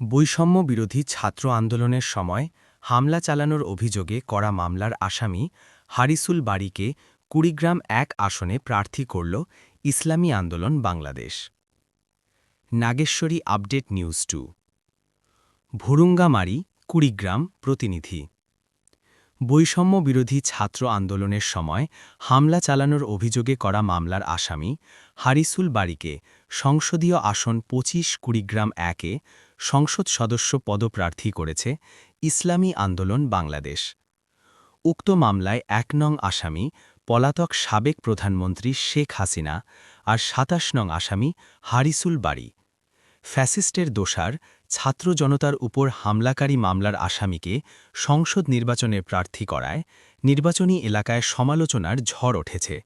বৈষম্য বিরোধী ছাত্র আন্দোলনের সময় হামলা চালানোর অভিযোগে করা মামলার আসামি হারিসুল বাড়িকে কুড়িগ্রাম এক আসনে প্রার্থী করল Islami Andolan Bangladesh. Nageshwari update news two. Bhurungamari, Kurigram প্রতিনিধি। বৈষম্য বিরোধী ছাত্র আন্দোলনের সময় হামলা চালানোর অভিযোগে করা মামলার আসামি হারিসুল বাড়িকে সংসদীয় আসন ২৫ কুড়িগ্রাম একে সংসদ সদস্য পদপ্রার্থী করেছে ইসলামী আন্দোলন বাংলাদেশ। উক্ত মামলায় এক নং আসামি, পলাতক সাবেক প্রধানমন্ত্রী শেখ হাসিনা আর সাতাশ নং আসামি হারিসুল বাড়ি ফ্যাসিস্টের দোষার, ছাত্র জনতার উপর হামলাকারী মামলার আসামিকে সংসদ নির্বাচনে প্রার্থী করায় নির্বাচনী এলাকায় সমালোচনার ঝড় ওঠেছে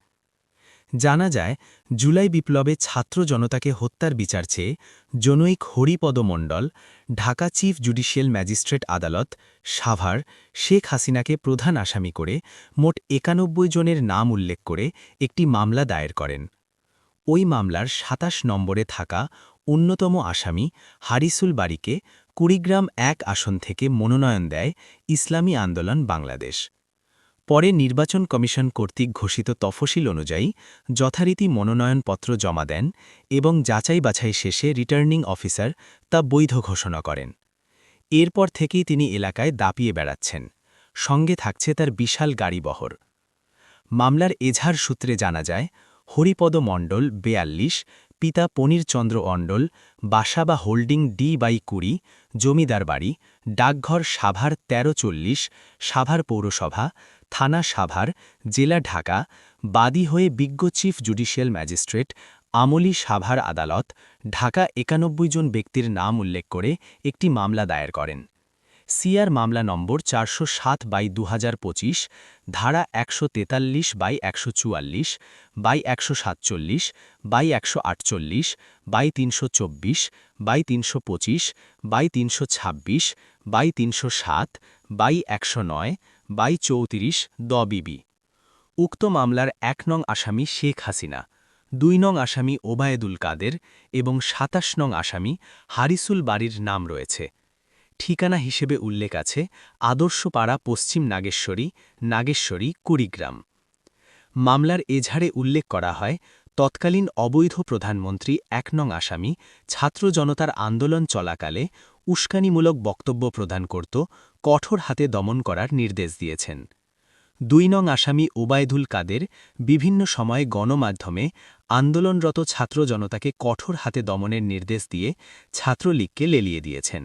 জানা যায়, জুলাই বিপ্লবে ছাত্র জনতাকে হত্যার বিচার চেয়ে জনৈক Haripada Mondal, Dhaka chief judicial magistrate আদালত, সাভার, শেখ হাসিনাকে প্রধান আসামি করে মোট একানব্বই জনের নাম উল্লেখ করে একটি মামলা দায়ের করেন। ওই মামলার ২৭ নম্বরে থাকা অন্যতম আসামি হারিসুল বাড়িকে কুড়িগ্রাম এক আসন থেকে মনোনয়ন দেয় ইসলামী আন্দোলন বাংলাদেশ। পরে নির্বাচন কমিশন কর্তৃক ঘোষিত তফসিল অনুযায়ী যথারীতি মনোনয়নপত্র জমা দেন এবং যাচাই বাছাই শেষে রিটার্নিং অফিসার তা বৈধ ঘোষণা করেন। এরপর থেকেই তিনি এলাকায় দাপিয়ে বেড়াচ্ছেন। সঙ্গে থাকছে তার বিশাল গাড়িবহর মামলার এঝার সূত্রে জানা যায়, হরিপদ মণ্ডল বেয়াল্লিশ, পিতা পনিরচন্দ্র অণ্ডল বাসা বা হোল্ডিং ডি বাই কুড়ি, জমিদার বাড়ি, ডাকঘর সাভার তেরো চল্লিশ, সাভার পৌরসভা থানা সাভার, জেলা ঢাকা, বাদী হয়ে বিজ্ঞ চিফ জুডিশিয়াল ম্যাজিস্ট্রেট আমলি সাভার আদালত ঢাকা একানব্বই জন ব্যক্তির নাম উল্লেখ করে একটি মামলা দায়ের করেন। সিআর মামলা নম্বর চারশো সাত বাই দু হাজার পঁচিশ, ধারা একশো তেতাল্লিশ বাই একশো চুয়াল্লিশ, বাই একশো সাতচল্লিশ, বাই একশো আটচল্লিশ, বাই তিনশো চব্বিশ, বাই তিনশো পঁচিশ, বাই তিনশো ছাব্বিশ, বাই তিনশো সাত, বাই একশো নয় বাই চৌত্রিশ দবিবি উক্ত মামলার এক নং আসামি শেখ হাসিনা, দুই নং আসামি ওবায়দুল কাদের এবং সাতাশ নং আসামি হারিসুল বাড়ির নাম রয়েছে। ঠিকানা হিসেবে উল্লেখ আছে আদর্শপাড়া পশ্চিম নাগেশ্বরী নাগেশ্বরী, কুড়িগ্রাম। মামলার এঝাড়ে উল্লেখ করা হয় তৎকালীন অবৈধ প্রধানমন্ত্রী এক নং আসামি, ছাত্র জনতার আন্দোলন চলাকালে উস্কানিমূলক বক্তব্য প্রদান করত কঠোর হাতে দমন করার নির্দেশ দিয়েছেন। দুই নং আসামি ওবায়দুল কাদের বিভিন্ন সময়ে গণমাধ্যমে আন্দোলনরত ছাত্র জনতাকে কঠোর হাতে দমনের নির্দেশ দিয়ে ছাত্রলীগকে লেলিয়ে দিয়েছেন।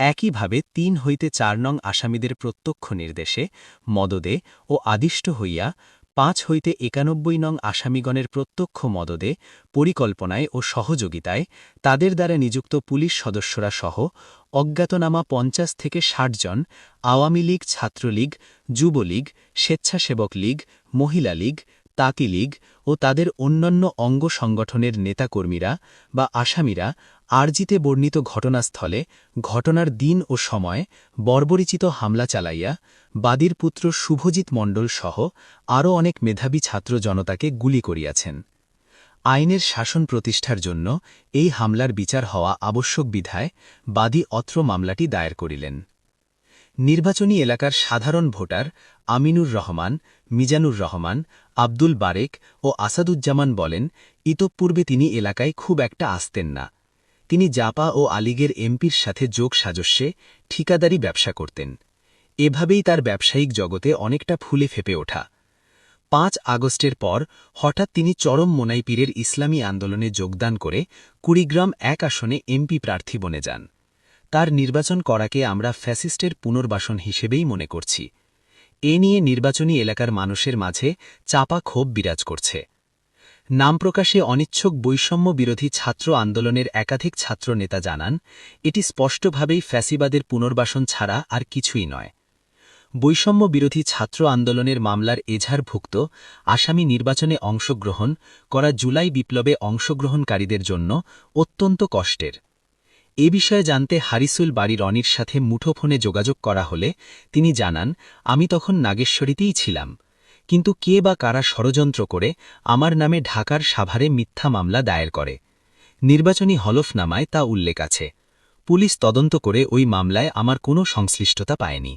একইভাবে তিন হইতে চার নং আসামিদের প্রত্যক্ষ নির্দেশে, মদদে ও আদিষ্ট হইয়া পাঁচ হইতে একানব্বই নং আসামিগণের প্রত্যক্ষ মদদে, পরিকল্পনায় ও সহযোগিতায় তাদের দ্বারা নিযুক্ত পুলিশ সদস্যরা সহ অজ্ঞাতনামা পঞ্চাশ থেকে ষাট জন, আওয়ামী লীগ, ছাত্রলীগ, যুবলীগ, স্বেচ্ছাসেবক লীগ, মহিলা লীগ তাঁতি লীগ ও তাদের অন্যান্য অঙ্গ সংগঠনের নেতাকর্মীরা বা আসামিরা আরজিতে বর্ণিত ঘটনাস্থলে ঘটনার দিন ও সময় বর্বরিচিত হামলা চালাইয়া বাদীর পুত্র শুভজিৎ মণ্ডল সহ আরও অনেক মেধাবী ছাত্র জনতাকে গুলি করিয়াছেন। আইনের শাসন প্রতিষ্ঠার জন্য এই হামলার বিচার হওয়া আবশ্যক বিধায় বাদী অত্র মামলাটি দায়ের করিলেন। নির্বাচনী এলাকার সাধারণ ভোটার আমিনুর রহমান, মিজানুর রহমান আব্দুল বারেক ও আসাদুজ্জামান বলেন, ইতঃপূর্বে তিনি এলাকায় খুব একটা আসতেন না। তিনি জাপা ও আলিগের এমপির সাথে যোগ সাজস্যে ঠিকাদারি ব্যবসা করতেন। এভাবেই তার ব্যবসায়িক জগতে অনেকটা ফুলে ফেপে ওঠা। পাঁচ আগস্টের পর হঠাৎ তিনি চরম মোনাইপীরের ইসলামী আন্দোলনে যোগদান করে কুড়িগ্রাম এক আসনে এমপি প্রার্থী বনে যান। তার নির্বাচন করাকে আমরা ফ্যাসিস্টের পুনর্বাসন হিসেবেই মনে করছি। এ নিয়ে নির্বাচনী এলাকার মানুষের মাঝে চাপা ক্ষোভ বিরাজ করছে। নাম প্রকাশে অনিচ্ছুক বৈষম্য বিরোধী ছাত্র আন্দোলনের একাধিক ছাত্র নেতা জানান, এটি স্পষ্টভাবেই ফ্যাসিবাদের পুনর্বাসন ছাড়া আর কিছুই নয়। বৈষম্য বিরোধী ছাত্র আন্দোলনের মামলার এঝারভুক্ত আসামি নির্বাচনে অংশগ্রহণ করা জুলাই বিপ্লবে অংশগ্রহণকারীদের জন্য অত্যন্ত কষ্টের। এ বিষয়ে জানতে হারিসুল বাড়ি রনির সাথে মুঠোফোনে যোগাযোগ করা হলে তিনি জানান, আমি তখন নাগেশ্বরীতেই ছিলাম। কিন্তু কে বা কারা ষড়যন্ত্র করে আমার নামে ঢাকার সাভারে মিথ্যা মামলা দায়ের করে। নির্বাচনী হলফনামায় তা উল্লেখ আছে। পুলিশ তদন্ত করে ওই মামলায় আমার কোনো সংশ্লিষ্টতা পায়নি।